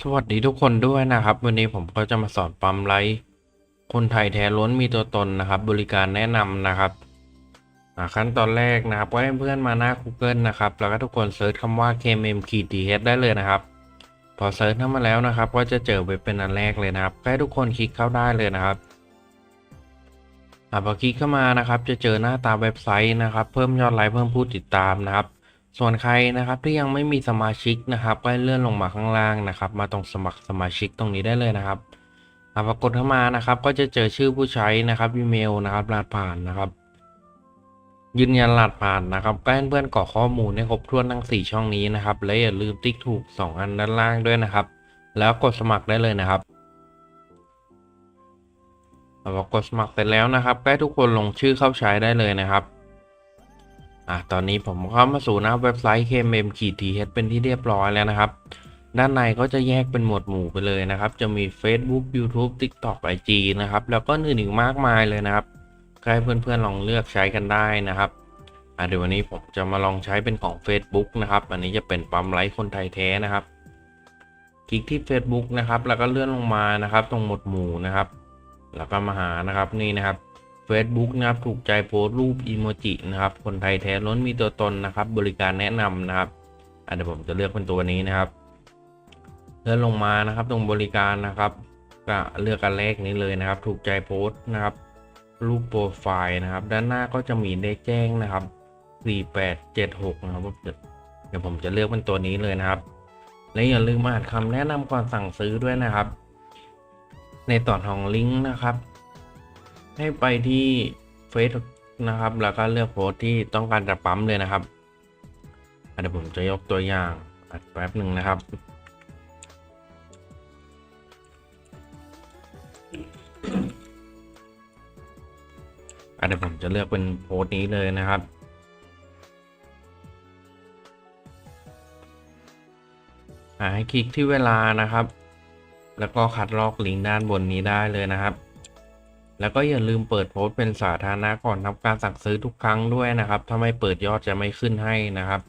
สวัสดีทุกคนด้วยนะครับ วันนี้ผมก็จะมาสอนปั๊มไลท์คนไทยแท้ล้วนมีตัวตนนะครับ บริการแนะนำนะครับขั้นตอนแรกนะครับก็ให้เพื่อนมาหน้า Google นะครับ แล้วก็ทุกคนเซิร์ชคำว่า KMM k t h ได้เลยนะครับ พอเซิร์ชเข้ามาแล้วนะครับ ก็จะเจอเว็บเป็นอันแรกเลยนะครับให้ทุกคนคลิกเข้าได้เลยนะครับพอคลิกเข้ามานะครับ จะเจอหน้าตาเว็บไซต์นะครับ เพิ่มยอดไลค์เพิ่มผู้ติดตามนะครับ ส่วนใครนะครับที่ยังไม่มีสมาชิกนะครับก็เลื่อนลงมาข้างล่างนะครับ มาตรงสมัครสมาชิกตรงนี้ได้เลยนะครับอ่ากดเข้ามานะครับ ก็จะเจอชื่อผู้ใช้นะครับอีเมลนะครับรหัสผ่านนะครับ ยืนยันรหัสผ่านนะครับก็ให้เพื่อนกรอกข้อมูลให้ครบถ้วนทั้ง 4 ช่องนี้นะครับและอย่าลืมติ๊กถูก 2 อันด้านล่างด้วยนะครับ แล้วกดสมัครได้เลยนะครับพอกดสมัครเสร็จแล้วนะครับก็ให้ทุกคนลงชื่อเข้าใช้ได้เลยนะครับ อะตอนนี้ผมเข้ามาสู่หน้าเว็บไซต์ KMM ขีด TH เป็นที่เรียบร้อยแล้วนะครับ ด้านในก็จะแยกเป็นหมวดหมู่ไปเลยนะครับ จะมี Facebook YouTube TikTok IG นะครับ แล้วก็อื่นอีกมากมายเลยนะครับให้เพื่อนๆลองเลือกใช้กันได้นะครับอะเดี๋ยววันนี้ผมจะมาลองใช้เป็นของ Facebook นะครับ อันนี้จะเป็นปั๊มไลค์คนไทยแท้นะครับ คลิกที่ Facebook นะครับ แล้วก็เลื่อนลงมานะครับ ตรงหมวดหมู่นะครับ แล้วก็มาหานะครับนี่นะครับ Facebook นะครับถูกใจโพสรูปอีโมจินะครับ คนไทยแท้ล้นมีตัวตนนะครับ บริการแนะนำนะครับอะเดี๋ยวผมจะเลือกเป็นตัวนี้นะครับ เลื่อนลงมานะครับตรงบริการนะครับ ก็เลือกกันแรกนี้เลยนะครับ ถูกใจโพสนะครับ รูปโปรไฟล์นะครับ ด้านหน้าก็จะมีเลขแจ้งนะครับ 4876 นะครับเดี๋ยวผมจะเลือกเป็นตัวนี้เลยนะครับ และอย่าลืมอ่านคำแนะนำก่อนสั่งซื้อด้วยนะครับ ในตอนของลิงก์นะครับ ให้ไปที่เฟซนะครับ แล้วก็เลือกโพสที่ต้องการจะปั๊มเลยนะครับเดี๋ยวผมจะยกตัวอย่างอัดแป๊บหนึ่งนะครับเดี๋ยวผมจะเลือกเป็นโพสต์นี้เลยนะครับ ให้คลิกที่เวลานะครับ แล้วก็คัดลอกลิงก์ด้านบนนี้ได้เลยนะครับ แล้วก็อย่าลืมเปิดโพสต์เป็นสาธารณะก่อนทำการสั่งซื้อทุกครั้งด้วยนะครับ ถ้าไม่เปิดยอดจะไม่ขึ้นให้นะครับ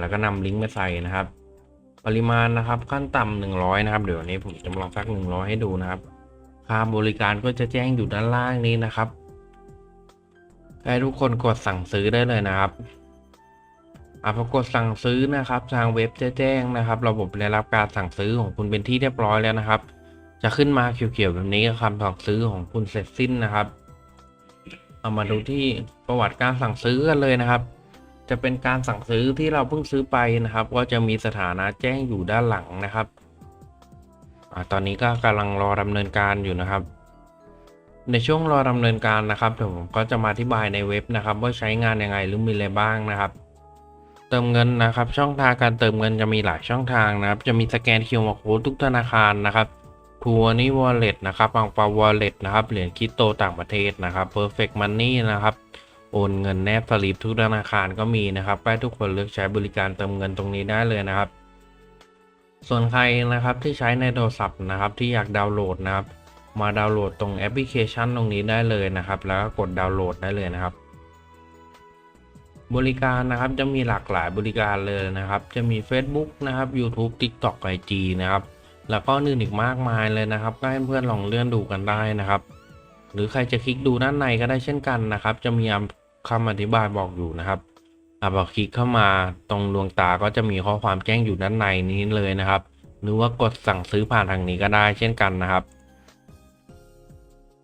แล้วก็นำลิงก์มาใส่นะครับ ปริมาณนะครับขั้นต่ำหนึ่งร้อยนะครับ เดี๋ยวนี้ผมจะลองสักหนึ่งร้อยให้ดูนะครับ ค่าบริการก็จะแจ้งอยู่ด้านล่างนี้นะครับให้ทุกคนกดสั่งซื้อได้เลยนะครับอะพอกดสั่งซื้อนะครับ ทางเว็บจะแจ้งนะครับ ระบบได้รับการสั่งซื้อของคุณเป็นที่เรียบร้อยแล้วนะครับ จะขึ้นมาเขียวๆแบบนี้ก็คำสั่งซื้อของคุณเสร็จสิ้นนะครับ เอามาดูที่ประวัติการสั่งซื้อกันเลยนะครับ จะเป็นการสั่งซื้อที่เราเพิ่งซื้อไปนะครับ ก็จะมีสถานะแจ้งอยู่ด้านหลังนะครับอตอนนี้ก็กำลังรอดำเนินการอยู่นะครับ ในช่วงรอดำเนินการนะครับเดี๋ยวผมก็จะมาอธิบายในเว็บนะครับ ว่าใช้งานยังไงหรือมีอะไรบ้างนะครับ เติมเงินนะครับ ช่องทางการเติมเงินจะมีหลายช่องทางนะครับ จะมีสแกน QR Code ทุกธนาคารนะครับ ทัวร์นี่ wallet นะครับบางปา wallet นะครับ เหรียญคริปโตต่างประเทศนะครับ perfect money นะครับ โอนเงินแนบสลิปทุกธนาคารก็มีนะครับให้ทุกคนเลือกใช้บริการเติมเงินตรงนี้ได้เลยนะครับ ส่วนใครนะครับที่ใช้ในโทรศัพท์นะครับ ที่อยากดาวน์โหลดนะครับ มาดาวน์โหลดตรงแอปพลิเคชันตรงนี้ได้เลยนะครับ แล้วก็กดดาวน์โหลดได้เลยนะครับบริการนะครับจะมีหลากหลายบริการเลยนะครับ จะมี Facebook นะครับ YouTube TikTok IG นะครับ แล้วก็อื่นอีกมากมายเลยนะครับ ก็ให้เพื่อนลองเลื่อนดูกันได้นะครับ หรือใครจะคลิกดูด้านในก็ได้เช่นกันนะครับ จะมีคำอธิบายบอกอยู่นะครับอะพอคลิกเข้ามาตรงดวงตาก็จะมีข้อความแจ้งอยู่ด้านในนี้เลยนะครับ หรือว่ากดสั่งซื้อผ่านทางนี้ก็ได้เช่นกันนะครับ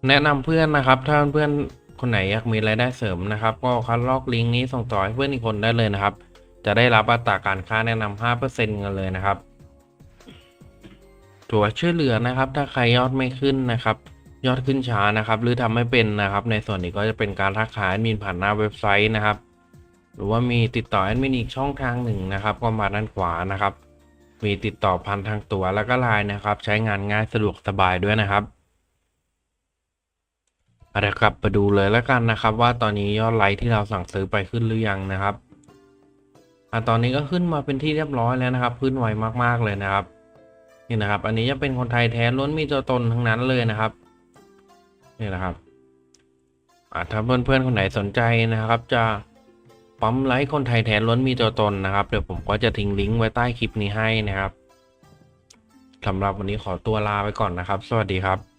แนะนำเพื่อนนะครับ ถ้าเพื่อนคนไหนอยากมีรายได้เสริมนะครับ ก็คัดลอกลิงก์นี้ส่งต่อให้เพื่อนอีกคนได้เลยนะครับ จะได้รับอัตราการค่าแนะนำ5%กันเลยนะครับ ตัวช่วยเหลือนะครับ ถ้าใครยอดไม่ขึ้นนะครับ ยอดขึ้นช้านะครับ หรือทำไม่เป็นนะครับ ในส่วนนี้ก็จะเป็นการทักหาแอดมินผ่านหน้าเว็บไซต์นะครับ หรือว่ามีติดต่อแอดมินอีกช่องทางหนึ่งนะครับ ก็มาด้านขวานะครับ มีติดต่อพันทางตัวแล้วก็ไลน์นะครับ ใช้งานง่ายสะดวกสบายด้วยนะครับเอาละครับไปดูเลยแล้วกันนะครับ ว่าตอนนี้ยอดไลค์ที่เราสั่งซื้อไปขึ้นหรือยังนะครับอะตอนนี้ก็ขึ้นมาเป็นที่เรียบร้อยแล้วนะครับ ขึ้นไวมากๆเลยนะครับ นี่นะครับ อันนี้จะเป็นคนไทยแท้ล้วนมีตัวตนทั้งนั้นเลยนะครับ นี่นะครับอาถ้าเพื่อนๆคนไหนสนใจนะครับ จะปั๊มไลค์คนไทยแท้ล้วนมีตัวตนนะครับ เดี๋ยวผมก็จะทิ้งลิงก์ไว้ใต้คลิปนี้ให้นะครับสำหรับวันนี้ขอตัวลาไปก่อนนะครับ สวัสดีครับ